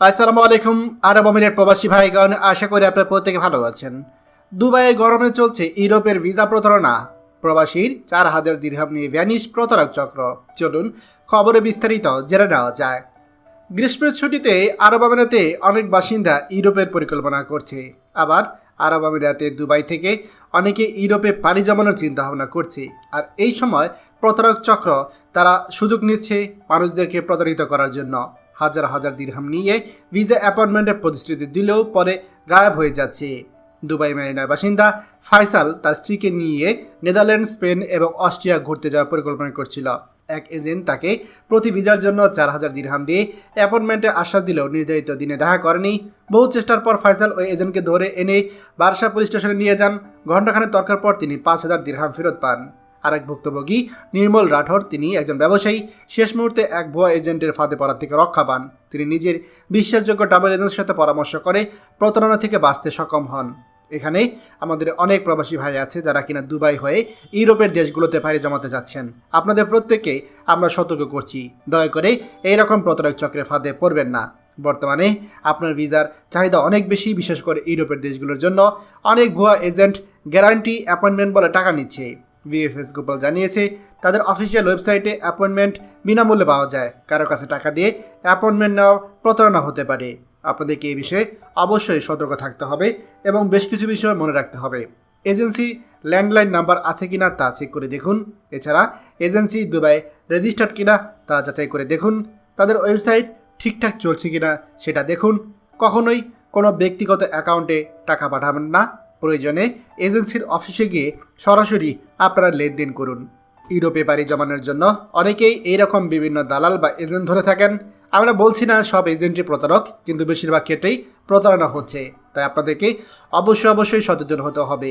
আসসালামু আলাইকুম, আরব আমিরের প্রবাসী ভাইগণ, আশা করি আপনারা প্রত্যেকে ভালো আছেন। দুবাইয়ে গরমে চলছে ইউরোপের ভিসা প্রতারণা। প্রবাসীর চার হাজার দীর্ঘাম নিয়ে ভ্যানিশ প্রতারক চক্র। চলুন খবরে বিস্তারিত জেনে নেওয়া যায় গ্রীষ্মের ছুটিতে আরব আমিরাতে অনেক বাসিন্দা ইউরোপের পরিকল্পনা করছে। আবার আরব আমিরাতে দুবাই থেকে অনেকে ইউরোপে পাড়ি জমানোর চিন্তা ভাবনা করছে। আর এই সময় প্রতারক চক্র তারা সুযোগ নিচ্ছে মানুষদেরকে প্রতারিত করার জন্য। হাজার হাজার দিরহাম নিয়ে ভিসা অ্যাপয়েন্টমেন্টের প্রতিশ্রুতি দিলেও পরে গায়েব হয়ে যাচ্ছে। দুবাই মেরিনার বাসিন্দা ফাইসাল তার স্ত্রীকে নিয়ে নেদারল্যান্ড স্পেন এবং অস্ট্রিয়া ঘুরতে যাওয়ার পরিকল্পনা করছিল। এক এজেন্ট তাকে প্রতি ভিজার জন্য চার হাজার দিরহাম দিয়ে অ্যাপয়েন্টমেন্টে আশ্বাস দিলেও নির্ধারিত দিনে দেখা করেনি। বহু চেষ্টার পর ফাইসাল ওই এজেন্টকে ধরে এনে বারসা পুলিশ স্টেশনে নিয়ে যান। ঘণ্টাখানেক তর্কার পর তিনি পাঁচ হাজার দিরহাম ফেরত পান। আরেক ভুক্তভোগী নির্মল রাঠোর। তিনি একজন ব্যবসায়ী। শেষ মুহূর্তে এক ভুয়া এজেন্টের ফাঁদে পড়া থেকে রক্ষা পান। তিনি নিজের বিশ্বাসযোগ্য ট্রাভেল এজেন্টের সাথে পরামর্শ করে প্রতারণা থেকে বাঁচতে সক্ষম হন। এখানে আমাদের অনেক প্রবাসী ভাই আছে যারা কিনা দুবাই হয়ে ইউরোপের দেশগুলোতে পাড়ি জমাতে যাচ্ছেন। আপনাদের প্রত্যেককে আমরা সতর্ক করছি। দয়া করে এইরকম প্রতারক চক্রের ফাঁদে পড়বেন না। বর্তমানে আপনার ভিসার চাহিদা অনেক বেশি, বিশেষ করে ইউরোপের দেশগুলোর জন্য। অনেক ভুয়া এজেন্ট গ্যারান্টি অ্যাপয়েন্টমেন্ট বলে টাকা নিচ্ছে। ভিএফএস গোপাল জানিয়েছে, তাদের অফিসিয়াল ওয়েবসাইটে অ্যাপয়েন্টমেন্ট বিনামূল্যে পাওয়া যায়। কারও কাছে টাকা দিয়ে অ্যাপয়েন্টমেন্ট নেওয়া প্রতারণা হতে পারে। আপনাদেরকে এই বিষয়ে অবশ্যই সতর্ক থাকতে হবে এবং বেশ কিছু বিষয় মনে রাখতে হবে। এজেন্সি ল্যান্ডলাইন নাম্বার আছে কিনা তা চেক করে দেখুন। এছাড়া, এজেন্সি দুবাই রেজিস্টার্ড কিনা তা যাচাই করে দেখুন। তাদের ওয়েবসাইট ঠিকঠাক চলছে কিনা সেটা দেখুন। কখনোই কোনো ব্যক্তিগত অ্যাকাউন্টে টাকা পাঠাবেন না। প্রয়োজনে এজেন্সির অফিসে গিয়ে সরাসরি আপনারা লেনদেন করুন। ইউরোপে পাড়ি জমানোর জন্য অনেকেই এইরকম বিভিন্ন দালাল বা এজেন্ট ধরে থাকেন। আমরা বলছি না সব এজেন্টই প্রতারক, কিন্তু বেশিরভাগ ক্ষেত্রেই প্রতারণা হচ্ছে। তাই আপনাদেরকে অবশ্যই অবশ্যই সচেতন হতে হবে।